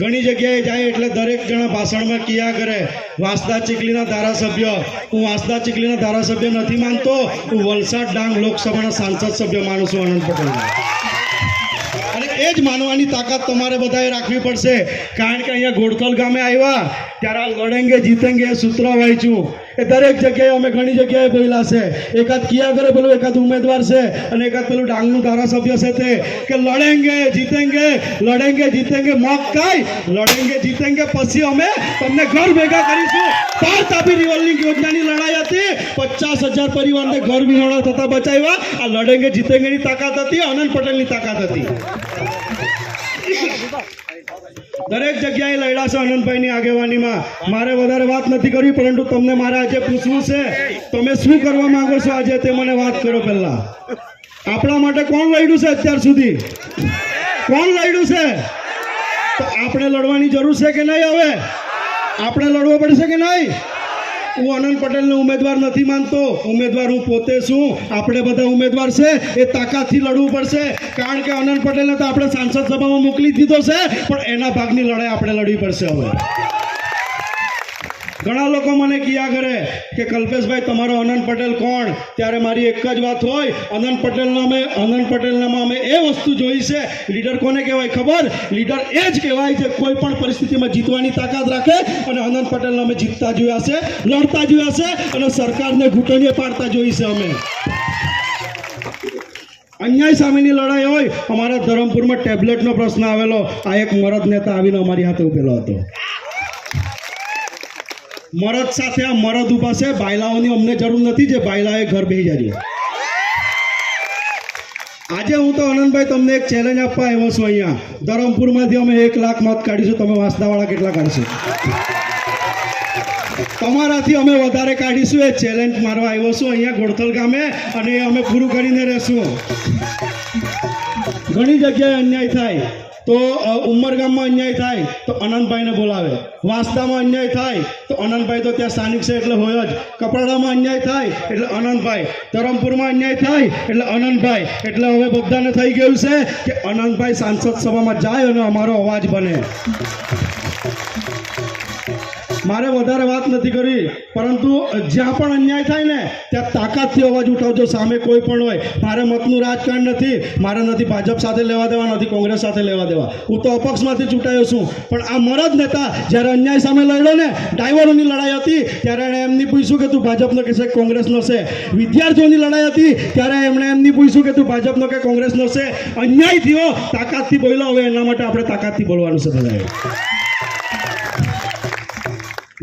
ઘણી જગ્યાએ જાય એટલે દરેક જણા ભાષણમાં કિયા કરે. વાંસદા ચીખલીના ધારાસભ્ય, હું વાંસદા ચીખલીના ધારાસભ્ય નથી માનતો, હું વલસાડ ડાંગ લોકસભાના સાંસદ સભ્ય માનું છું, આનંદ પટેલ એ જ માનવાની તાકાત તમારે બધાએ રાખવી પડશે. કારણ કે અહીંયા ઘોડખલ ગામે આવ્યા, ત્યારે આ લડેંગે જીતેંગે સૂત્ર વાંચ્યું. એ દરેક જગ્યાએ અમે ઘણી જગ્યાએ બોલ્યા છે. એકાદ કિયા કરે પેલું, એકાદ ઉમેદવાર છે અને એકાદ પેલું ડાંગનું ધારાસભ્ય છે તે. કે લડેંગે, જીતેંગે લડેંગે, જીતેંગે મોક કાઈ લડેંગે, જીતેંગે, પછી અમે તમને ઘર ભેગા કરીશું. પાર તાપી રિવોલ્વિંગ યોજનાની લડાઈ હતી. પચાસ હજાર પરિવારને ઘર વિહોણા થતા બચાવ્યા. આ લડેંગે, જીતેંગેની તાકાત હતી, આનંદ પટેલની તાકાત હતી. દરેક જગ્યાએ લડ્યા છે આનંદભાઈની આગેવાનીમાં. મારે વધારે વાત નથી કરવી, પરંતુ તમને મારે આજે પૂછવું છે, તમે શું કરવા માંગો છો આજે તે મને વાત કરો પહેલા. આપણા માટે કોણ લડ્યું છે અત્યાર સુધી? કોણ લડ્યું છે? આપણે લડવાની જરૂર છે કે નહીં હવે? આપણે લડવું પડશે કે નહીં? હું આનંદ પટેલને ઉમેદવાર નથી માનતો. ઉમેદવાર હું પોતે છું. આપણે બધા ઉમેદવાર છે. એ તાકાતથી લડવું પડશે. કારણ કે આનંદ પટેલને તો આપણે સાંસદ સભામાં મોકલી દીધો છે. પણ એના ભાગની લડાઈ આપણે લડવી પડશે હવે. ઘણા લોકો મને ક્યાં કરે કે કલ્પેશભાઈ, તમારો અનંત પટેલ કોણ? ત્યારે મારી એક જ વાત હોય, અનંત પટેલના અમે અનંત પટેલનામાં અમે એ વસ્તુ જોઈ છે. લીડર કોને કહેવાય ખબર? લીડર એ જ કહેવાય જે કોઈ પણ પરિસ્થિતિમાં જીતવાની તાકાત રાખે અને અનંત પટેલને અમે જીતતા જોયા છે, લડતા જોયા છે અને સરકારને ઘૂંટણીએ પાડતા જોઈ છે અમે. અન્યાય સામેની લડાઈ હોય, અમારા ધરમપુરમાં ટેબ્લેટનો પ્રશ્ન આવેલો. આ એક મરદ નેતા આવીને અમારી હાથે ઉભેલો હતો. મરદ સાથે આ મરદ ઊભા છે. બાયલાઓની અમને જરૂર નથી જે બાયલાએ ઘર બેસી જાય આજે હું તો આનંદભાઈ તમને એક ચેલેન્જ આપવા આવ્યો છું અહીંયા. ધરમપુરમાંથી અમે એક લાખ મત કાઢીશું. તમે વાંસદાવાળા કેટલા કાઢશો? તમારાથી અમે વધારે કાઢીશું. એ ચેલેન્જ મારવા આવ્યો છું અહીંયા ગોળથલ ગામે અને અમે પૂરું કરીને રહેશું. ઘણી જગ્યાએ અન્યાય થાય. તો ઉમરગામમાં અન્યાય થાય તો અનંતભાઈને બોલાવે. વાંસદામાં અન્યાય થાય તો અનંતભાઈ તો ત્યાં સ્થાનિક છે એટલે હોય જ. કપરાડામાં અન્યાય થાય એટલે અનંતભાઈ. ધરમપુરમાં અન્યાય થાય એટલે અનંતભાઈ. એટલે હવે બધાને થઈ ગયું છે કે અનંતભાઈ સાંસદ સભામાં જાય અને અમારો અવાજ બને. મારે વધારે વાત નથી કરી પરંતુ જ્યાં પણ અન્યાય થાય ને, ત્યાં તાકાતથી અવાજ ઉઠાવજો, સામે કોઈ પણ હોય. મારે મતનું રાજકારણ નથી, મારે નથી ભાજપ સાથે લેવા દેવા, નથી કોંગ્રેસ સાથે લેવા દેવા. હું તો અપક્ષમાંથી ચૂંટાયો છું. પણ આ મરદ નેતા જ્યારે અન્યાય સામે લડ્યો ને ડ્રાઈવરોની લડાઈ હતી, ત્યારે એણે એમની પૂછ્યું કે તું ભાજપનો કે છે, કોંગ્રેસનો છે? વિદ્યાર્થીઓની લડાઈ હતી, ત્યારે એમણે એમની પૂછ્યું કે તું ભાજપનો કે કોંગ્રેસનો છે? અન્યાય થયો, તાકાતથી બોલ્યો, હવે એના માટે આપણે તાકાતથી બોલવાનું છે, બધાએ.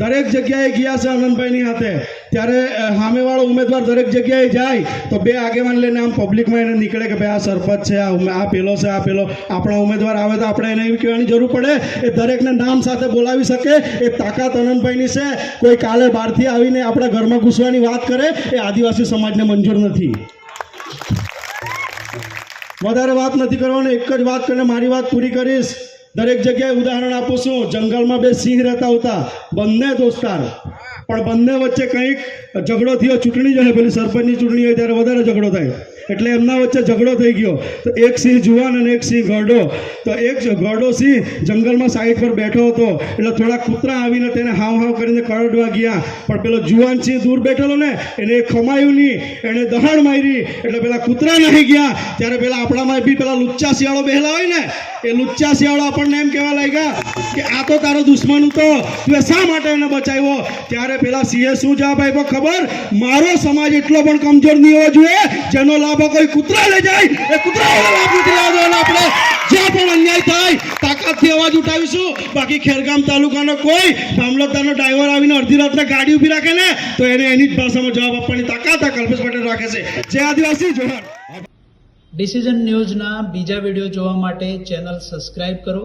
દરેક જગ્યાએ ગયા છે આનંદભાઈની હાથે. ત્યારે સામેવાળો ઉમેદવાર દરેક જગ્યાએ જાય, તો બે આગેવાન લઈને આમ પબ્લિકમાં એને નીકળે કે ભાઈ આ સરપંચ છે, આ આ પેલો છે, આ પેલો. આપણા ઉમેદવાર આવે તો આપણે એને એવી કહેવાની જરૂર પડે એ દરેકને નામ સાથે બોલાવી શકે. એ તાકાત આનંદભાઈની છે. કોઈ કાલે બહારથી આવીને આપણા ઘરમાં ઘૂસવાની વાત કરે, એ આદિવાસી સમાજને મંજૂર નથી. વધારે વાત નથી કરવાની, એક જ વાત કરીને મારી વાત પૂરી કરીશ. દરેક જગ્યાએ ઉદાહરણ આપું છું. જંગલમાં બે સિંહ રહેતા હતા. બંને દોસ્તાર. પણ બંને વચ્ચે કંઈક ઝઘડો થયો, ચૂંટણી જોઈએ પેલી સરપંચની ચૂંટણી હોય ત્યારે વધારે ઝઘડો થાય. એટલે એમના વચ્ચે ઝઘડો થઈ ગયો. તો એક સિંહ જુવાન અને એક સિંહ ગરડો તો એક ગરડો સિંહ જંગલમાં સાઈડ પર બેઠો હતો. એટલે થોડા કૂતરા આવીને તેને હાવ હાવ કરીને કરડવા ગયા. પણ પેલો જુવાન સિંહ દૂર બેઠેલો ને, એને ખમાયું નહીં. એણે દહાડ મારી. એટલે પેલા કૂતરા નહીં ગયા. ત્યારે પેલા આપણામાં બી પેલા લુચ્ચા શિયાળો બેહેલા હોય ને, એ લુચ્ચા શિયાળો આપણને એમ કહેવા લાગ્યા કે આ તો તારો દુશ્મન હતો. તું શા માટે એને બચાવ્યો? ત્યારે પેલા સિંહે શું જવાબ ખબર? મારો સમાજ એટલો પણ કમજોર નહીં હોવો જોઈએ. જેનો લાભ કોઈ કૂતરા લઈ જાય, એ કૂતરા આપણે જ્યાં પણ અન્યાય થાય, તાકાતથી અવાજ ઉઠાવીશું. બાકી ખેરગામ તાલુકાનો કોઈ મામલતદારનો ડ્રાઈવર આવીને અડધી રાતના ગાડી ઊભી રાખે ને, તો એને એની જ ભાષામાં જવાબ આપવાની તાકાત આ કલ્પેશ પટેલ રાખે છે. જે આદિવાસી જોહાર. ડિસિઝન ન્યૂઝના બીજા વીડિયો જોવા માટે ચેનલ સબસ્ક્રાઇબ કરો.